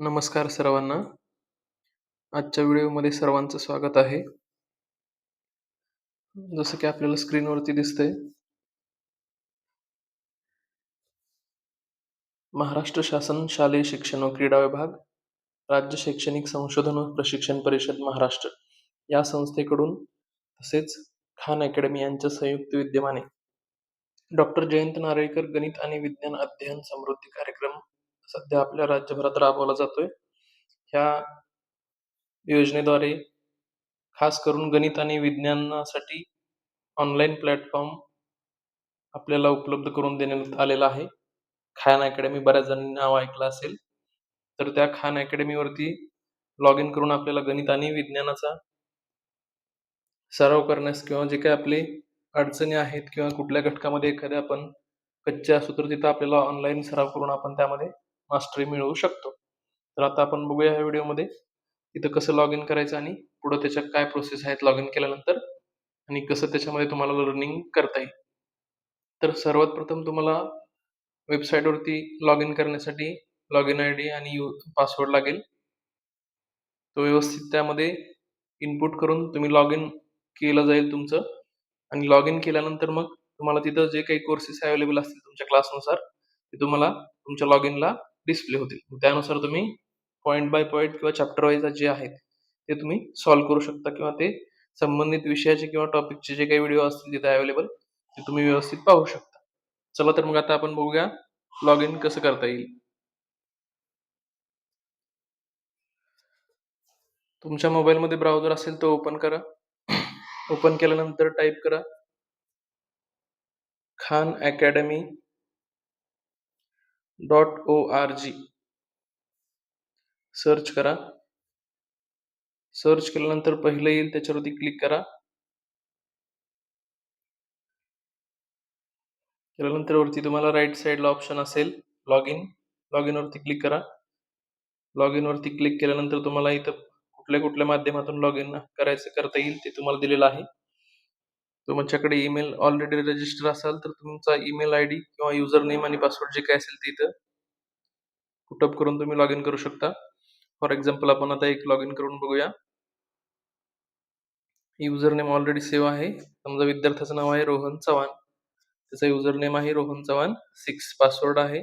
नमस्कार सर्वांना. आजच्या व्हिडिओमध्ये सर्वांचं स्वागत आहे. जसं की आपल्याला स्क्रीनवरती दिसतंय महाराष्ट्र शासन शालेय शिक्षण व क्रीडा विभाग, राज्य शैक्षणिक संशोधन व प्रशिक्षण परिषद महाराष्ट्र या संस्थेकडून तसेच खान अकॅडमी यांच्या संयुक्त विद्यमाने डॉक्टर जयंत नारळीकर गणित आणि विज्ञान अध्ययन समृद्धी कार्यक्रम सध्या आपल्या राज्यभरात राबवला जातोय. ह्या योजनेद्वारे खास करून गणित आणि विज्ञानासाठी ऑनलाईन प्लॅटफॉर्म आपल्याला उपलब्ध करून देण्यात आलेला आहे. खान अकॅडमी बऱ्याच जणांनी नाव ऐकलं असेल. तर त्या खान अकॅडमीवरती लॉग इन करून आपल्याला गणित आणि विज्ञानाचा सराव करण्यास किंवा जे काही आपले अडचणी आहेत किंवा कुठल्या घटकामध्ये एखाद्या आपण कच्चे असू तर तिथं आपल्याला ऑनलाईन सराव करून आपण त्यामध्ये मास्टरी मिळवू शकतो. तर आता आपण बघूया ह्या व्हिडिओमध्ये इथं कसं लॉग इन करायचं आणि पुढं त्याच्यात काय प्रोसेस आहेत लॉग इन केल्यानंतर आणि कसं त्याच्यामध्ये तुम्हाला लर्निंग करता येईल. तर सर्वात प्रथम तुम्हाला वेबसाईटवरती लॉग इन करण्यासाठी लॉग इन आय डी आणि यू पासवर्ड लागेल. तो व्यवस्थित त्यामध्ये इनपुट करून तुम्ही लॉग इन केलं जाईल तुमचं आणि लॉग इन केल्यानंतर मग तुम्हाला तिथं जे काही कोर्सेस अवेलेबल असतील तुमच्या क्लासनुसार ते तुम्हाला तुमच्या लॉग इनला डिस्प्ले होतील. त्यानुसार तुम्ही पॉईंट बाय पॉईंट किंवा चॅप्टर वाईज जे आहेत ते तुम्ही सॉल्व्ह करू शकता किंवा ते संबंधित विषयाचे किंवा टॉपिकचे जे काही व्हिडिओ असतील तिथे अवेलेबल ते तुम्ही व्यवस्थित पाहू शकता. चला तर मग आता आपण बघूया लॉग इन कसं करता येईल. तुमच्या मोबाईलमध्ये ब्राउझर असेल तो ओपन करा. ओपन केल्यानंतर टाईप करा Khan Academy dot O R G search करा. सर्च केल्यानंतर पहिलं येईल त्याच्यावरती क्लिक करा. केल्यानंतर वरती तुम्हाला राईट साइडला ऑप्शन असेल लॉग इन. लॉग इनवरती क्लिक करा. लॉग इनवरती क्लिक केल्यानंतर तुम्हाला इथं कुठल्या कुठल्या माध्यमातून लॉग इन करायचं करता येईल ते तुम्हाला दिलेलं आहे. तुमच्याकडे ईमेल ऑलरेडी रजिस्टर असाल तर तुमचा ईमेल आय डी किंवा युजर नेम आणि पासवर्ड जे काय असेल ते इथं पुटअप करून तुम्ही लॉग इन करू शकता. फॉर एक्झाम्पल आपण आता एक लॉग इन करून बघूया. युजर नेम ऑलरेडी सेव्ह आहे. समजा विद्यार्थ्याचं नाव आहे रोहन चव्हाण. त्याचा युजर नेम आहे रोहन चव्हाण सिक्स पासवर्ड आहे.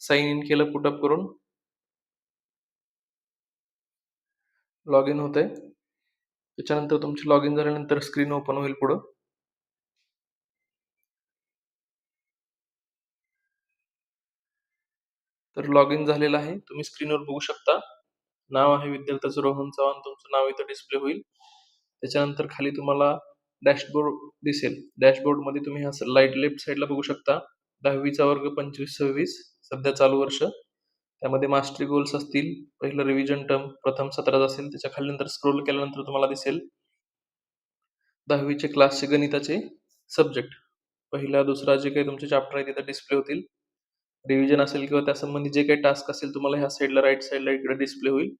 साइन इन केलं पुटअप करून. लॉग इन होतंय. त्याच्यानंतर तुमची लॉग इन झाल्यानंतर स्क्रीन ओपन होईल पुढं. तर लॉग इन झालेलं आहे. तुम्ही स्क्रीनवर बघू शकता. नाव आहे विद्यार्थ्याचं रोहन चव्हाण. तुमचं नाव इथं डिस्प्ले होईल. त्याच्यानंतर खाली तुम्हाला डॅशबोर्ड दिसेल. डॅशबोर्डमध्ये तुम्ही हा लाइट लेफ्ट साईडला बघू शकता. दहावीचा वर्ग 25-26 सध्या चालू वर्ष. त्यामध्ये मास्टरी गोल्स असतील. पहिलं रिव्हिजन टर्म प्रथम सत्रात असेल. त्याच्याखाली नंतर स्क्रोल केल्यानंतर तुम्हाला दिसेल दहावीचे क्लासचे गणिताचे सब्जेक्ट. पहिला, दुसरा जे काही तुमचे चॅप्टर आहे तिथं डिस्प्ले होतील. रिव्हिजन असेल किंवा त्यासंबंधी जे काही टास्क असेल तुम्हाला ह्या साईडला राईट साइडला इकडे डिस्प्ले होईल.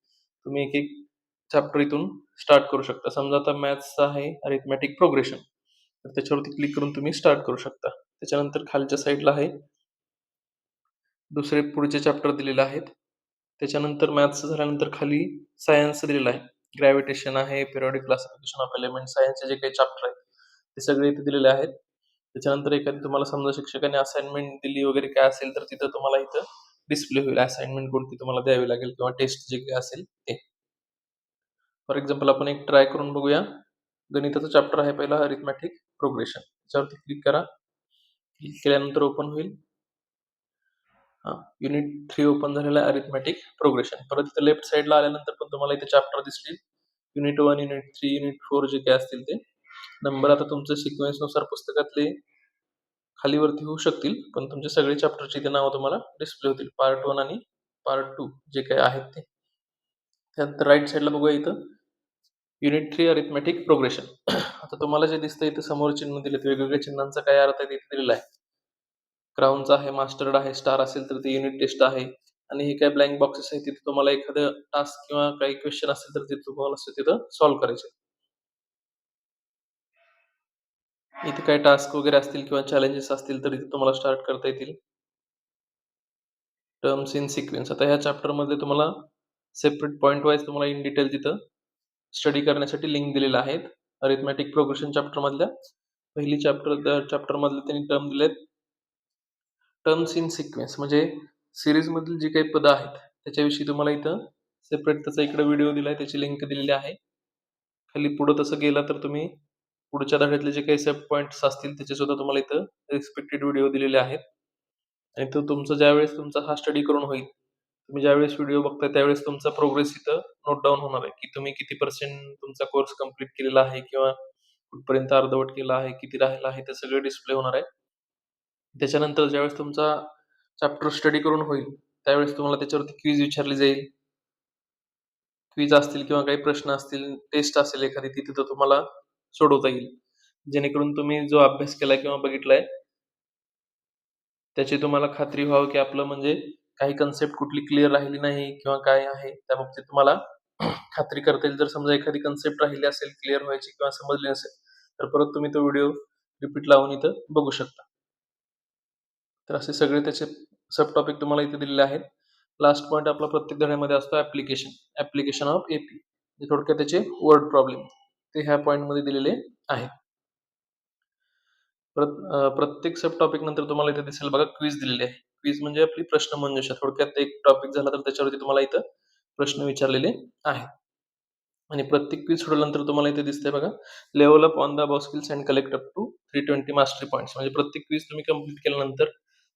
तुम्ही एक एक चॅप्टर इथून स्टार्ट करू शकता. समजा आता मॅथ्सचा आहे अरिथमॅटिक प्रोग्रेशन. तर त्याच्यावरती क्लिक करून तुम्ही स्टार्ट करू शकता. त्याच्यानंतर खालच्या साईडला आहे दुसरे पुढचे चॅप्टर दिलेले आहेत. त्याच्यानंतर मॅथ्स झाल्यानंतर खाली सायन्स दिलेलं आहे. ग्रॅव्हिटेशन आहे, पिरियॉडिक क्लासिफिकेशन ऑफ एलिमेंट सायन्सचे जे काही चॅप्टर आहेत ते सगळे इथे दिलेले आहेत. त्याच्यानंतर एखादी तुम्हाला समजा शिक्षकाने असाइनमेंट दिली वगैरे काय असेल तर तिथं तुम्हाला इथं डिस्प्ले होईल. असाइनमेंट कोणती तुम्हाला द्यावी लागेल किंवा टेस्ट जे काही असेल ते. फॉर एक्झाम्पल आपण एक ट्राय करून बघूया. गणिताचा चॅप्टर आहे पहिला अरिथमॅटिक प्रोग्रेशन. त्याच्यावरती क्लिक करा. क्लिक केल्यानंतर ओपन होईल. युनिट थ्री ओपन झालेलं आहे अरिथमेटिक प्रोग्रेशन. परत इथं लेफ्ट साईडला आल्यानंतर पण तुम्हाला इथे चॅप्टर दिसतील. Unit one unit three unit four जे काही असतील ते. नंबर आता तुमच्या सिक्वेन्सनुसार पुस्तकातले खाली वरती होऊ शकतील. पण तुमचे सगळे चॅप्टरची इथे नावं तुम्हाला डिस्प्ले होतील. पार्ट वन आणि पार्ट टू जे काय आहेत ते. त्यानंतर राईट साईडला बघूया इथं युनिट थ्री अरिथमॅटिक प्रोग्रेशन. आता तुम्हाला जे दिसतंय इथं समोर चिन्ह दिलेत. वेगवेगळ्या चिन्हांचा काय अर्थ आहे ते इथे दिलेला आहे. क्राऊनचा आहे, मास्टर्ड आहे, स्टार असेल तर ते युनिट टेस्ट आहे. आणि हे काय ब्लँक बॉक्सेस आहेत तिथे तुम्हाला एखादं टास्क किंवा काही क्वेश्चन असेल तर ते तुम्हाला तिथं सॉल्व्ह करायचे. इथे काही टास्क वगैरे असतील किंवा चॅलेंजेस असतील तर इथे तुम्हाला स्टार्ट करता येतील. टर्म्स इन सिक्वेन्स आता ह्या चॅप्टरमध्ये तुम्हाला सेपरेट पॉईंट वाईज तुम्हाला इन डिटेल तिथं स्टडी करण्यासाठी लिंक दिलेल्या आहेत. अरिथमॅटिक प्रोग्रेशन चॅप्टरमधल्या पहिली चॅप्टर चॅप्टरमधले त्यांनी टर्म दिलेत. टर्म्स इन सिक्वेन्स म्हणजे सिरीजमधील जी काही पदं आहेत त्याच्याविषयी तुम्हाला इथं सेपरेट त्याचा इकडे व्हिडिओ दिला आहे त्याची लिंक दिलेली आहे. खाली पुढं तसं गेला तर तुम्ही पुढच्या धड्यातले जे काही सब पॉईंट्स असतील त्याचे सुद्धा तुम्हाला इथं रिस्पेक्टेड व्हिडिओ दिलेले आहेत. आणि तो तुमचा ज्यावेळेस तुमचा हा स्टडी करून होईल तुम्ही ज्यावेळेस व्हिडिओ बघताय त्यावेळेस तुमचा प्रोग्रेस इथं नोट डाऊन होणार आहे. की तुम्ही किती पर्सेंट तुमचा कोर्स कंप्लीट केलेला आहे किंवा कुठपर्यंत अर्धवट केला आहे किती राहिला आहे ते सगळं डिस्प्ले होणार आहे. त्याच्यानंतर ज्यावेळेस तुमचा चॅप्टर स्टडी करून होईल त्यावेळेस तुम्हाला त्याच्यावरती क्विज विचारली जाईल. क्विज असतील किंवा काही प्रश्न असतील टेस्ट असेल एखादी ती तिथं तुम्हाला सोडवता येईल. जेणेकरून तुम्ही जो अभ्यास केलाय किंवा बघितलाय त्याची तुम्हाला खात्री व्हावं की आपलं म्हणजे काही कन्सेप्ट कुठली क्लिअर राहिली नाही किंवा काय आहे त्या बाबतीत तुम्हाला खात्री करता येईल. जर समजा एखादी कन्सेप्ट राहिली असेल क्लिअर व्हायची किंवा समजली नसेल तर परत तुम्ही तो व्हिडिओ रिपीट लावून इथं बघू शकता. तर असे सगळे त्याचे सब टॉपिक तुम्हाला इथे दिलेले आहेत. लास्ट पॉईंट आपला प्रत्येक धड्यामध्ये असतो ऍप्लिकेशन ऍप्लिकेशन ऑफ एपी थोडक्यात त्याचे वर्ड प्रॉब्लेम ते ह्या पॉईंटमध्ये दिलेले आहेत प्रत्येक सब टॉपिक नंतर तुम्हाला इथे दिसेल बघा क्विज दिलेली आहे. क्विज म्हणजे आपली प्रश्न मंजुषा थोडक्यात एक टॉपिक झाला तर त्याच्यावरती तुम्हाला इथं प्रश्न विचारलेले आहेत. आणि प्रत्येक क्विज सोडल्यानंतर तुम्हाला इथे दिसतंय बघा level up on the above skills and collect up to three twenty mastery points म्हणजे प्रत्येक क्विज तुम्ही कंप्लीट केल्यानंतर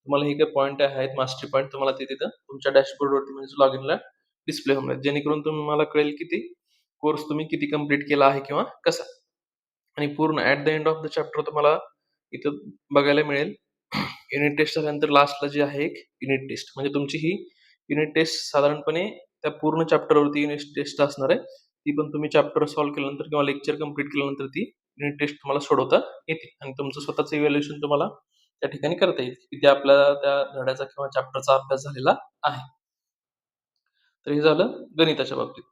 तुम्हाला हे काही पॉईंट आहेत मास्टर पॉईंट तुम्हाला ते तिथं तुमच्या डॅशबोर्डवरती म्हणजे लॉग इनला डिस्प्ले होणार आहेत. जेणेकरून तुम्हाला कळेल की ते कोर्स तुम्ही किती कंप्लीट केला आहे किंवा कसा. आणि पूर्ण at the end of the chapter तुम्हाला इथं बघायला मिळेल. युनिट टेस्ट झाल्यानंतर लास्टला जी आहे एक युनिट टेस्ट म्हणजे तुमची ही युनिट टेस्ट साधारणपणे त्या पूर्ण चॅप्टरवरती युनिट टेस्ट असणार आहे. ती पण तुम्ही चॅप्टर सॉल्व्ह केल्यानंतर किंवा लेक्चर कंप्लीट केल्यानंतर ती युनिट टेस्ट तुम्हाला सोडवता येते. आणि तुमचं स्वतःचं इव्हॅल्युएशन तुम्हाला त्या ठिकाणी करता येईल की त्या आपल्या त्या धड्याचा किंवा चॅप्टरचा अभ्यास झालेला आहे. तर हे झालं गणिताच्या बाबतीत.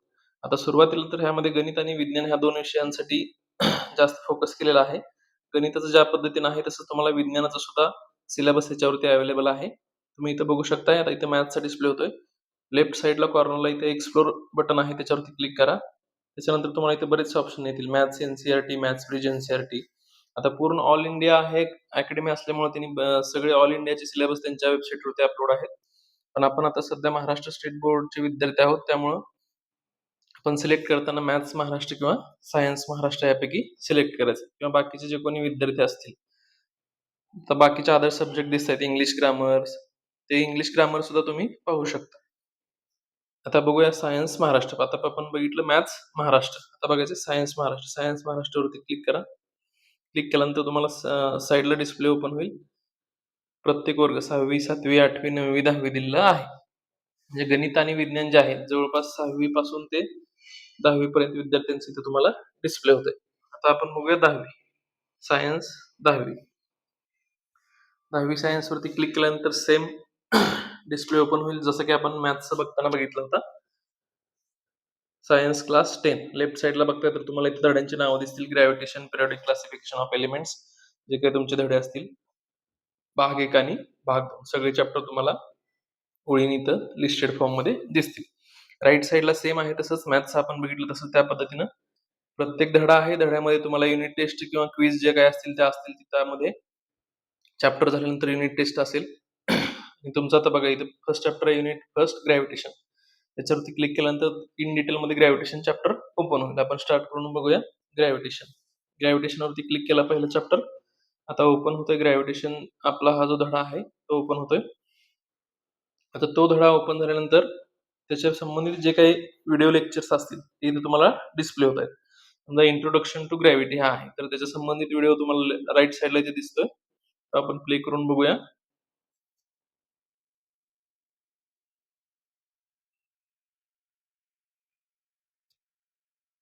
आता सुरुवातीला तर ह्यामध्ये गणित आणि विज्ञान ह्या दोन विषयांसाठी जास्त फोकस केलेला आहे. गणिताचं ज्या पद्धतीनं आहे तसं तुम्हाला विज्ञानाचा सुद्धा सिलेबस ह्याच्यावरती अवेलेबल आहे. तुम्ही इथं बघू शकताय आता इथे मॅथ्सचा डिस्प्ले होतोय. लेफ्ट साईडला कॉर्नरला इथे एक्सप्लोर बटन आहे त्याच्यावरती क्लिक करा. त्याच्यानंतर तुम्हाला इथे बरेचसे ऑप्शन येतील. Maths NCERT maths bridge NCERT आता पूर्ण ऑल इंडिया आहे अकॅडमी असल्यामुळे त्यांनी सगळे ऑल इंडियाचे सिलेबस त्यांच्या वेबसाईटवरती अपलोड आहेत. पण आपण आता सध्या महाराष्ट्र स्टेट बोर्डचे विद्यार्थी आहोत त्यामुळं आपण सिलेक्ट करताना मॅथ्स महाराष्ट्र किंवा सायन्स महाराष्ट्र यापैकी सिलेक्ट करायचं. किंवा बाकीचे जे कोणी विद्यार्थी असतील तर बाकीचे अदर सब्जेक्ट दिसत आहेत इंग्लिश ग्रामर ते इंग्लिश ग्रामर सुद्धा तुम्ही पाहू शकता. आता बघूया सायन्स महाराष्ट्र. आता आपण बघितलं मॅथ्स महाराष्ट्र. आता बघायचं सायन्स महाराष्ट्र. सायन्स महाराष्ट्रवरती क्लिक करा. क्लिक केल्यानंतर तुम्हाला साईडला डिस्प्ले ओपन होईल. प्रत्येक वर्ग सहावी सातवी आठवी नववी दहावी दिलेला आहे. म्हणजे गणित आणि विज्ञान जे आहेत जवळपास सहावी पासून ते दहावी पर्यंत विद्यार्थ्यांचं इथे तुम्हाला डिस्प्ले होत आता आपण बघूया दहावी. सायन्स दहावी. दहावी सायन्स वरती क्लिक केल्यानंतर सेम डिस्प्ले ओपन होईल. जसं की आपण मॅथ्स बघताना बघितलं होतं. सायन्स क्लास टेन लेफ्ट साईडला बघताय तर तुम्हाला इथे धड्यांची नावं दिसतील. Gravitation periodic classification of elements जे काही तुमचे धडे असतील. भाग एक आणि भाग दोन. सगळे चॅप्टर तुम्हाला ओळीने इथं लिस्टेड फॉर्ममध्ये दिसतील. राईट साईडला सेम आहे तसंच मॅथ्स आपण बघितलं तसं त्या पद्धतीनं. प्रत्येक धडा आहे. धड्यामध्ये तुम्हाला युनिट टेस्ट किंवा क्विज जे काय असतील त्या असतील त्यामध्ये चॅप्टर झाल्यानंतर युनिट टेस्ट असेल. तुमचं आता बघा इथे first chapter unit first gravitation त्याच्यावरती क्लिक केल्यानंतर इन डिटेल मध्ये ग्रॅव्हिटेशन चॅप्टर ओपन होईल. आपण स्टार्ट करून बघूया ग्रॅव्हिटेशन ग्रॅव्हिटेशनवरती क्लिक केला पहिलं चॅप्टर आता ओपन होतोय ग्रॅव्हिटेशन आपला हा जो धडा आहे तो ओपन होतोय. आता तो धडा ओपन झाल्यानंतर त्याच्या संबंधित जे काही व्हिडिओ लेक्चर्स असतील ते इथे तुम्हाला डिस्प्ले होत आहेत. समजा इंट्रोडक्शन टू ग्रॅव्हिटी हा आहे. तर त्याच्या संबंधित व्हिडिओ तुम्हाला राईट साईडला इथे दिसतोय. तो आपण प्ले करून बघूया.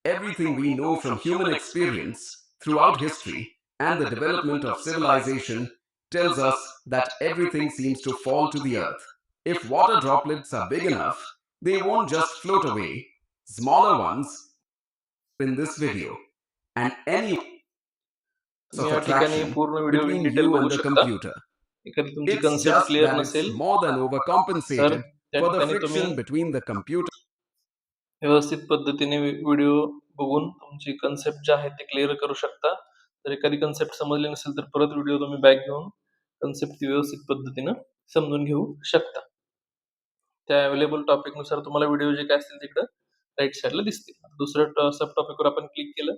Everything we know from human experience throughout history and the development of civilization tells us that everything seems to fall to the earth. If water droplets are big enough, they won't just float away. Smaller ones in this video and any of attraction between you and the computer. It's just that it's more than overcompensated for the friction between the computer व्यवस्थित पद्धतीने video बघून तुमची concept जे आहे ते clear करू शकता. जर एखादी कन्सेप्ट समजली नसेल तर परत व्हिडिओ तुम्ही बॅक घेऊन कन्सेप्ट ती व्यवस्थित पद्धतीनं समजून घेऊ शकता. त्या अवेलेबल टॉपिकनुसार तुम्हाला व्हिडिओ जे काय असतील तिकडं राईट साईडला दिसतील. दुसऱ्या सब टॉपिकवर आपण क्लिक केलं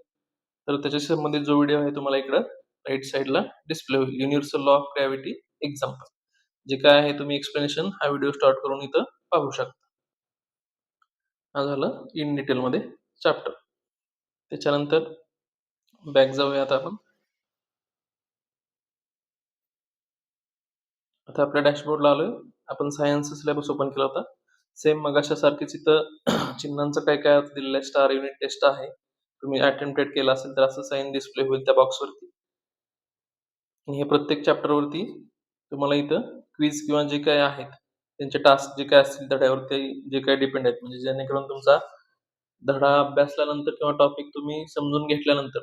तर त्याच्या संबंधित जो व्हिडिओ आहे तुम्हाला इकडं राईट साईडला डिस्प्ले होईल. Universal law of gravity example जे काय आहे तुम्ही एक्सप्लेनेशन हा व्हिडिओ स्टार्ट करून इथं पाहू शकता. हा झालं इन डिटेल मध्ये चॅप्टर त्याच्यानंतर बॅक जाऊया आता आपण. आता आपल्या डॅशबोर्डला आलोय. आपण सायन्स सिलेबस ओपन केला होता. सेम मगाशासारखीच इथं चिन्हांचं काय काय दिलेलं आहे? स्टार युनिट टेस्ट आहे. तुम्ही अटेम्प्टेड केला असेल तर असं साईन डिस्प्ले होईल त्या बॉक्सवरती आणि हे प्रत्येक चॅप्टर वरती तुम्हाला इथं क्विज किंवा जे काय आहेत त्यांचे टास्क जे काय असतील धड्यावर ते जे काय डिपेंड आहेत. म्हणजे जेणेकरून तुमचा धडा अभ्यासल्यानंतर किंवा टॉपिक तुम्ही समजून घेतल्यानंतर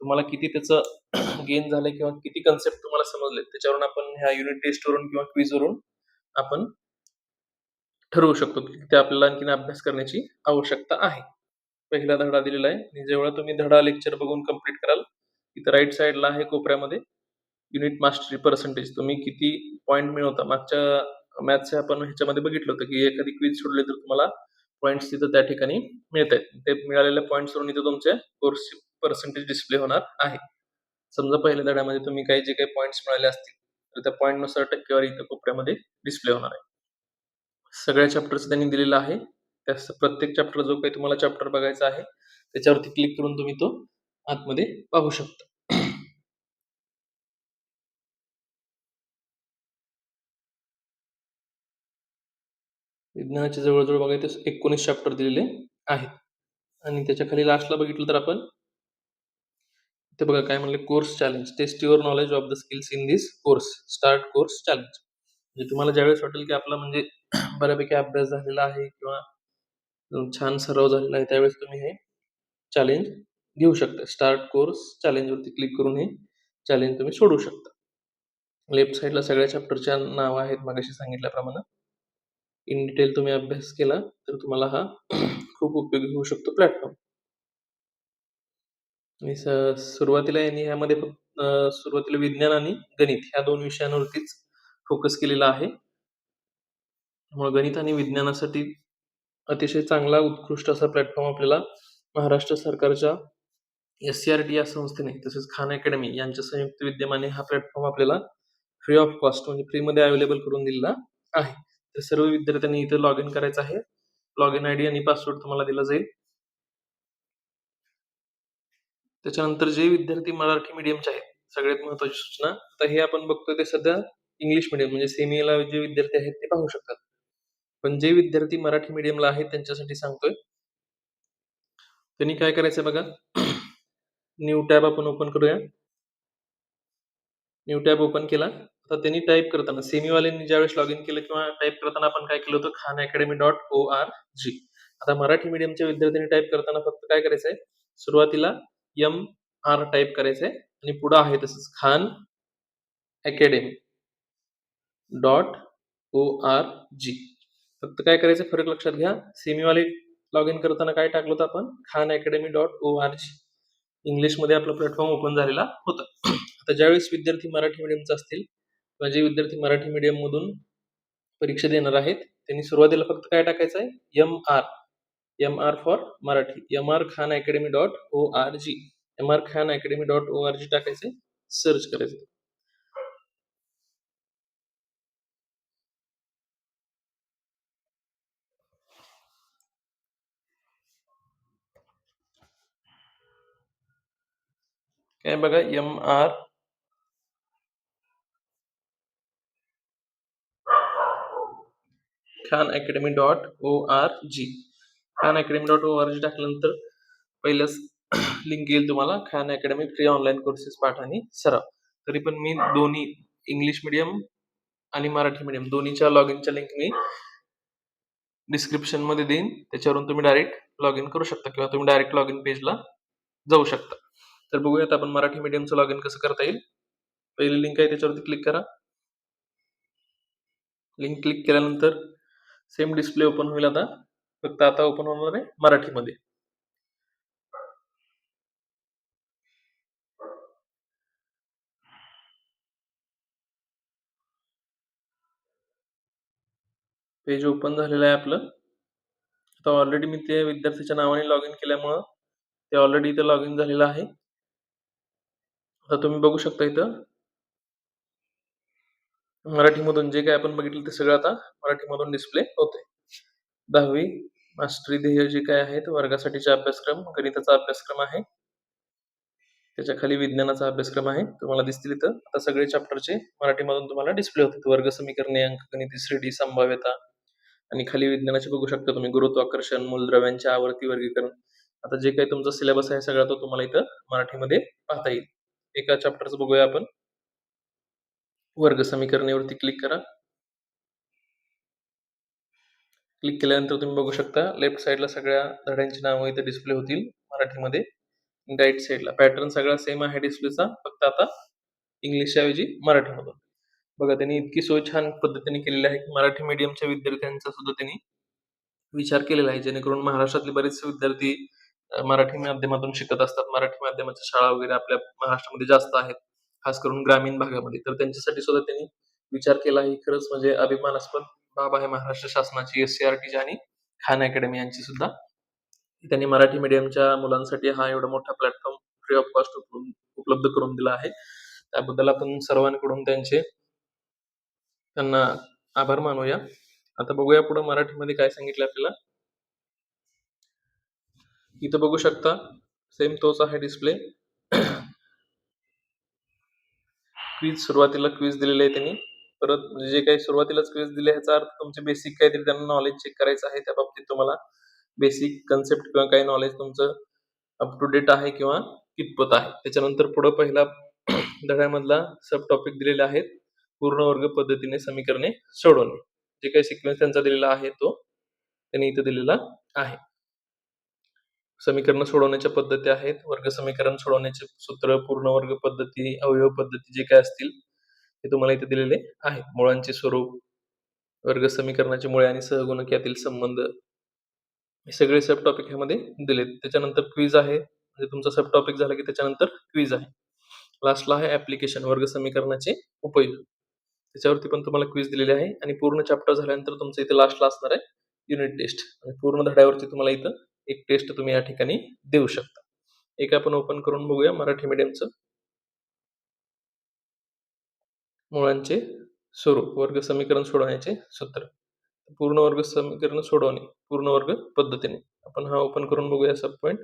तुम्हाला किती त्याचं गेन झालंय किंवा किती कन्सेप्ट तुम्हाला समजले त्याच्यावरून आपण ह्या युनिट टेस्टवरून किंवा क्विजवरून आपण ठरवू शकतो की ते आपल्याला आणखीन अभ्यास करण्याची आवश्यकता आहे. पहिला धडा दिलेला आहे. आणि जेवढा तुम्ही धडा लेक्चर बघून कंप्लीट कराल इथं राईट साईडला आहे कोपऱ्यामध्ये युनिट मास्टरी पर्सेंटेज तुम्ही किती पॉईंट मिळवता? मागच्या मॅथ्स आपण ह्याच्यामध्ये बघितलं होतं की एखादी क्विज सोडली तर तुम्हाला पॉईंट्स तिथं त्या ठिकाणी मिळत आहेत ते मिळालेल्या पॉईंट्सवरून इथं तुमचे कोर्सची पर्सेंटेज डिस्प्ले होणार आहे. समजा पहिल्या धड्यामध्ये तुम्ही काही जे काही पॉईंट्स मिळाले असतील तर त्या पॉईंटनुसार टक्केवारी इथं कोपऱ्यामध्ये डिस्प्ले होणार आहे. सगळ्या चॅप्टर्स त्यांनी दिलेला आहे. त्या प्रत्येक चॅप्टर जो काही तुम्हाला चॅप्टर बघायचा आहे त्याच्यावरती क्लिक करून तुम्ही तो आतमध्ये पाहू शकता. विज्ञानाचे जवळजवळ बघायचे एकोणीस चॅप्टर दिलेले आहेत. आणि त्याच्याखाली लास्टला बघितलं तर आपण ते बघा काय म्हणले course challenge test your knowledge of the skills in this course start course challenge म्हणजे तुम्हाला ज्यावेळेस वाटेल की आपला म्हणजे बऱ्यापैकी अभ्यास झालेला आहे किंवा छान सराव झालेला आहे त्यावेळेस तुम्ही हे चॅलेंज घेऊ शकता. स्टार्ट कोर्स चॅलेंजवरती क्लिक करून हे चॅलेंज तुम्ही सोडू शकता. लेफ्ट साईडला सगळ्या चॅप्टरच्या नावं आहेत मागाशी सांगितल्याप्रमाणे. इन डिटेल तुम्ही अभ्यास केला तर तुम्हाला हा खूप उपयोगी होऊ शकतो प्लॅटफॉर्म आणि सुरुवातीला यांनी ह्यामध्ये फक्त सुरुवातीला विज्ञान आणि गणित ह्या दोन विषयांवरतीच फोकस केलेला आहे. त्यामुळे गणित आणि विज्ञानासाठी अतिशय चांगला उत्कृष्ट असा प्लॅटफॉर्म आपल्याला महाराष्ट्र सरकारच्या एस सी आर टी या संस्थेने तसेच खान अकॅडमी यांच्या संयुक्त विद्यमाने हा प्लॅटफॉर्म आपल्याला फ्री ऑफ कॉस्ट म्हणजे फ्रीमध्ये अवेलेबल करून दिलेला आहे. तर सर्व विद्यार्थ्यांनी इथे लॉग इन करायचं आहे. लॉग इन आय डी आणि पासवर्ड तुम्हाला दिला जाईल. त्याच्यानंतर जे विद्यार्थी मराठी मीडियमचे आहेत सगळ्यात महत्वाची सूचना. आता हे आपण बघतोय ते सध्या इंग्लिश मीडियम म्हणजे सेमीला जे विद्यार्थी आहेत ते पाहू शकतात. पण जे विद्यार्थी मराठी मीडियमला आहेत त्यांच्यासाठी सांगतोय. त्यांनी काय करायचं बघा. न्यू टॅब आपण ओपन करूया. न्यू टॅब ओपन केला. आता त्यांनी टाईप करताना सेमीवाल्यांनी ज्यावेळेस लॉग इन केलं किंवा टाईप करताना आपण काय केलं होतं? Khan Academy dot O R G आता मराठी मीडियमच्या विद्यार्थ्यांनी टाईप करताना फक्त काय करायचंय? सुरुवातीला एम आर टाईप करायचंय आणि पुढं आहे तसंच Khan Academy dot O R G फक्त काय करायचं फरक लक्षात घ्या. सेमीवाले लॉग इन करताना काय टाकलं होतं आपण? Khan Academy dot O R G इंग्लिशमध्ये आपला प्लॅटफॉर्म ओपन झालेला होता. आता ज्यावेळेस विद्यार्थी मराठी मीडियमचा असतील किंवा जे विद्यार्थी मराठी मीडियम मधून परीक्षा देणार आहेत. त्यांनी सुरुवातीला फक्त काय टाकायचं आहे? M R M R for Marathi. M R Khan Academy dot O R G M R Khan Academy dot O R G टाकायचे सर्च करायचं. काय बघा? M R Khan Academy dot O R G Khan Academy dot O R G टाकल्यानंतर पहिल्याच link येईल तुम्हाला. Khan Academy free online courses पाठ आणि सराव तरी पण मी दोन्ही इंग्लिश मिडियम आणि मराठी मिडियम दोन्हीच्या लॉग इनच्या लिंक मी डिस्क्रिप्शनमध्ये देईन. त्याच्यावरून तुम्ही डायरेक्ट लॉग इन करू शकता किंवा तुम्ही डायरेक्ट लॉग इन पेजला जाऊ शकता. तर बघूयात आपण मराठी मीडियमचं लॉग इन कसं करता येईल. पहिली लिंक आहे त्याच्यावरती क्लिक करा. लिंक क्लिक केल्यानंतर सेम डिस्प्ले ओपन होईल आता. फक्त आता ओपन होणार आहे मराठीमध्ये. पेज ओपन झालेलं आहे आपलं. आता ऑलरेडी मी ते विद्यार्थ्याच्या नावाने लॉग इन केल्यामुळं ते ऑलरेडी इथं लॉग इन झालेलं आहे. आता तुम्ही बघू शकता इथं. मराठीमधून जे काय आपण बघितलं ते सगळं आता मराठीमधून डिस्प्ले होते दहावी मास्टरी ध्येय जे काय आहेत वर्गासाठीचा अभ्यासक्रम गणिताचा अभ्यासक्रम आहे. त्याच्याखाली विज्ञानाचा अभ्यासक्रम आहे. तुम्हाला दिसतील इथं. आता सगळे चॅप्टरचे मराठीमधून तुम्हाला डिस्प्ले होते वर्ग समीकरणे अंकगणित श्रेणी संभाव्यता. आणि खाली विज्ञानाचे बघू शकता तुम्ही. गुरुत्वाकर्षण मूलद्रव्यांचे आवर्ती वर्गीकरण. आता जे काही तुमचा सिलेबस आहे सगळा तो तुम्हाला इथं मराठीमध्ये पाहता येईल. एका चॅप्टरचं बघूया आपण. वर्ग समीकरणेवरती क्लिक करा. क्लिक केल्यानंतर तुम्ही बघू शकता लेफ्ट साईडला सगळ्या धड्यांची नावं इथे डिस्प्ले होतील मराठीमध्ये. राईट साईडला पॅटर्न सगळा सेम आहे डिस्प्लेचा फक्त आता इंग्लिशच्या ऐवजी मराठीमधून. बघा त्यांनी इतकी सोय छान पद्धतीने केलेली आहे की मराठी मीडियमच्या विद्यार्थ्यांचा सुद्धा त्यांनी विचार केलेला आहे जेणेकरून महाराष्ट्रातले बरेचसे विद्यार्थी मराठी माध्यमातून शिकत असतात. मराठी माध्यमाच्या शाळा वगैरे आपल्या महाराष्ट्रामध्ये जास्त आहेत. खास करून ग्रामीण भागामध्ये. तर त्यांच्यासाठी सुद्धा त्यांनी विचार केला. ही खरंच म्हणजे अभिमानास्पद बाब आहे महाराष्ट्र शासनाची एस सी आर टी आणि खान अकॅडमी यांची सुद्धा. त्यांनी मराठी मीडियमच्या मुलांसाठी हा एवढा मोठा प्लॅटफॉर्म फ्री ऑफ कॉस्ट उपलब्ध करून दिला आहे. त्याबद्दल आपण सर्वांकडून त्यांचे त्यांना आभार मानूया. आता बघूया पुढे मराठीमध्ये काय सांगितलं आपल्याला. इथं बघू शकता. सेम तोच आहे डिस्प्ले क्विज सुरुवातीला क्विज दिलेले आहे त्यांनी. परत म्हणजे जे काही सुरुवातीलाच क्विज दिले ह्याचा अर्थ तुमचे बेसिक काहीतरी त्यांना नॉलेज चेक करायचं आहे त्या बाबतीत तुम्हाला बेसिक कन्सेप्ट किंवा काही नॉलेज तुमचं अप टू डेट आहे किंवा कितपत आहे. त्याच्यानंतर पुढे पहिला धड्यामधला सब टॉपिक दिलेले आहेत पूर्ण वर्ग पद्धतीने समीकरणे सोडवणे. जे काही सिक्वेन्स त्यांचा दिलेला आहे तो त्यांनी इथं दिलेला आहे. समीकरण सोडवण्याच्या पद्धती आहेत. वर्ग समीकरण सोडवण्याचे सूत्र पूर्ण वर्ग पद्धती अवयव पद्धती जे काय असतील ते तुम्हाला इथे दिलेले आहेत. मुळांचे स्वरूप वर्ग समीकरणाचे मुळे आणि सहगुणक यातील संबंध हे सगळे सब टॉपिक ह्यामध्ये दिलेत. त्याच्यानंतर क्विज आहे. म्हणजे तुमचा सब टॉपिक झाला की त्याच्यानंतर क्विज आहे. लास्टला आहे ऍप्लिकेशन वर्ग समीकरणाचे उपयोग. त्याच्यावरती पण तुम्हाला क्विज दिलेले आहे. आणि पूर्ण चॅप्टर झाल्यानंतर तुमचं इथे लास्टला असणार आहे युनिट टेस्ट आणि पूर्ण धड्यावरती तुम्हाला इथं एक टेस्ट तुम्ही या ठिकाणी देऊ शकता. एक आपण ओपन करून बघूया मराठी मीडियमचं मुळांचे स्वरूप वर्ग समीकरण सोडवण्याचे सूत्र. पूर्ण वर्ग समीकरण सोडवणे पूर्ण वर्ग पद्धतीने. आपण हा ओपन करून बघूया सब पॉइंट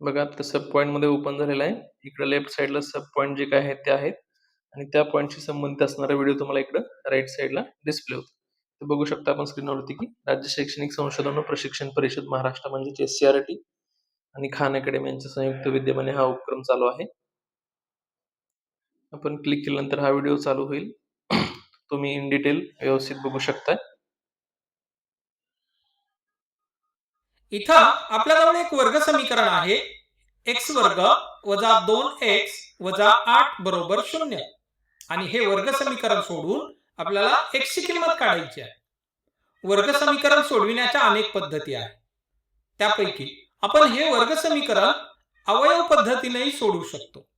बघा आता सब पॉईंटमध्ये ओपन झालेला आहे. इकडे लेफ्ट साईडला सब पॉईंट जे काय आहेत ते आहेत. आणि त्या पॉईंटशी संबंधित असणारा व्हिडिओ तुम्हाला इकडे राईट साईडला डिस्प्ले होतो. तर बघू शकता आपण स्क्रीनवरती की राज्य शैक्षणिक संशोधन व प्रशिक्षण परिषद महाराष्ट्र म्हणजे एस सी आर टी आणि खान अकॅडमी यांच्या संयुक्त विद्यमाने हा उपक्रम चालू आहे. आपण क्लिक केल्यानंतर हा व्हिडिओ चालू होईल. तुम्ही इन डिटेल व्यवस्थित बघू शकता इथं आपल्याजवळ एक वर्ग समीकरण आहे. एक्स वर्ग वजा दोन एक्स वजा आठ बरोबर शून्य. आणि हे वर्ग समीकरण सोडून आपल्याला x ची किंमत काढायची आहे. वर्ग समीकरण सोडविण्याच्या अनेक पद्धती आहेत. त्यापैकी आपण हे वर्ग समीकरण अवयव पद्धतीनेही सोडवू शकतो.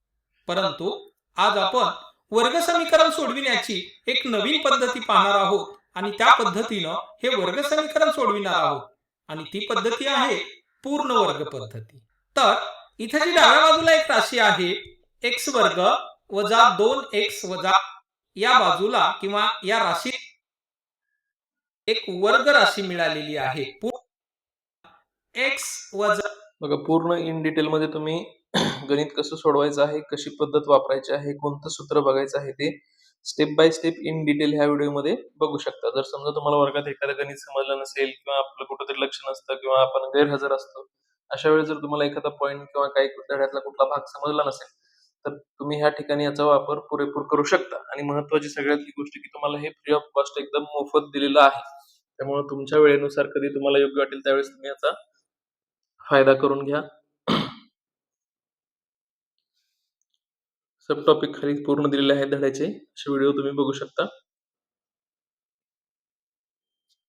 परंतु आज आपण वर्ग समीकरण सोडविण्याची एक नवीन पद्धती पाहणार आहोत आणि त्या पद्धतीनं हे वर्ग समीकरण सोडविणार आहोत. आणि ती पद्धती आहे पूर्ण वर्ग पद्धती. तर इथे जी डाव्या बाजूला एक राशी आहे एक्स वर्ग वजा दोन एक्स वजा या बाजूला किंवा या राशीत एक वर्ग राशी मिळालेली आहे. एक्स वजा बघा पूर्ण इन डिटेल मध्ये तुम्ही गणित कसं सोडवायचं आहे कशी पद्धत वापरायची आहे कोणतं सूत्र बघायचं आहे ते step by step in detail ह्या व्हिडिओमध्ये बघू शकता. जर समजा तुम्हाला वर्गात एखादं गणित समजलं नसेल किंवा आपलं कुठंतरी लक्ष नसतं किंवा आपण गैरहजर असतो अशा वेळी जर तुम्हाला एखादा पॉईंट किंवा काही धड्यातला कुठला भाग समजला नसेल तर तुम्ही ह्या ठिकाणी याचा वापर पुरेपूर करू शकता. आणि महत्वाची सगळ्यात ही गोष्ट की तुम्हाला हे फ्री ऑफ कॉस्ट एकदम मोफत दिलेलं आहे. त्यामुळे तुमच्या वेळेनुसार कधी तुम्हाला योग्य वाटेल त्यावेळेस तुम्ही याचा फायदा करून घ्या. सब टॉपिक खाली पूर्ण दिलेले आहेत धड्याचे. असे व्हिडिओ तुम्ही बघू शकता.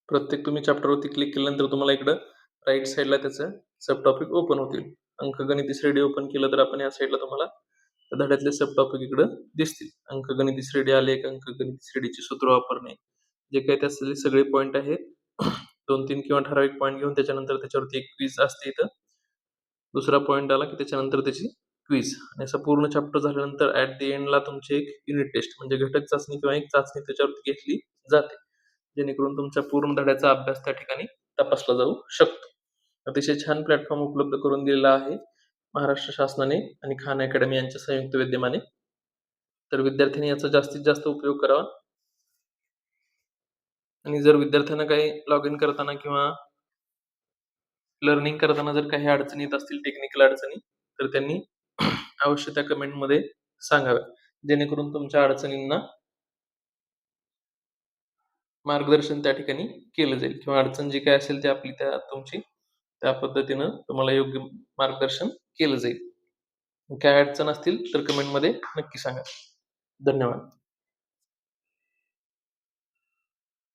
प्रत्येक तुम्ही चॅप्टरवरती क्लिक केल्यानंतर तुम्हाला इकडं राईट साईडला त्याचं सब टॉपिक ओपन होतील. अंकगणिती श्रेडी ओपन केलं तर आपण या साईडला तुम्हाला धड्यातले सब टॉपिक इकडं दिसतील. अंकगणिती श्रेडी आले एक अंकगणिती श्रेडीचे सूत्र वापरणे. जे काही त्याचे सगळे पॉईंट आहेत दोन तीन किंवा ठराविक पॉईंट घेऊन त्याच्यानंतर त्याच्यावरती एक क्वीज असते इथं. दुसरा पॉईंट आला की त्याच्यानंतर त्याची क्विज. आणि असं पूर्ण चॅप्टर झाल्यानंतर ऍट दी एंडला तुमची एक युनिट टेस्ट म्हणजे घटक चाचणी किंवा एक चाचणी त्याच्यावरती घेतली जाते. जेणेकरून तुमच्या पूर्ण धड्याचा अभ्यास त्या ठिकाणी तपासला जाऊ शकतो. अतिशय छान प्लॅटफॉर्म उपलब्ध करून दिलेला आहे महाराष्ट्र शासनाने आणि खान अकॅडमी यांच्या संयुक्त विद्यमाने. तर विद्यार्थ्यांनी याचा जास्तीत जास्त उपयोग करावा. आणि जर विद्यार्थ्यांना काही लॉग इन करताना किंवा लर्निंग करताना जर काही अडचणी येत असतील टेक्निकल अडचणी तर त्यांनी अवश्य त्या कमेंटमध्ये सांगाव्या. जेणेकरून तुमच्या अडचणींना मार्गदर्शन त्या ठिकाणी केलं जाईल. किंवा अडचण जी काय असेल ती आपली त्या तुमची त्या पद्धतीनं तुम्हाला योग्य मार्गदर्शन केलं जाईल. काय अडचण असतील तर कमेंटमध्ये नक्की सांगा. धन्यवाद.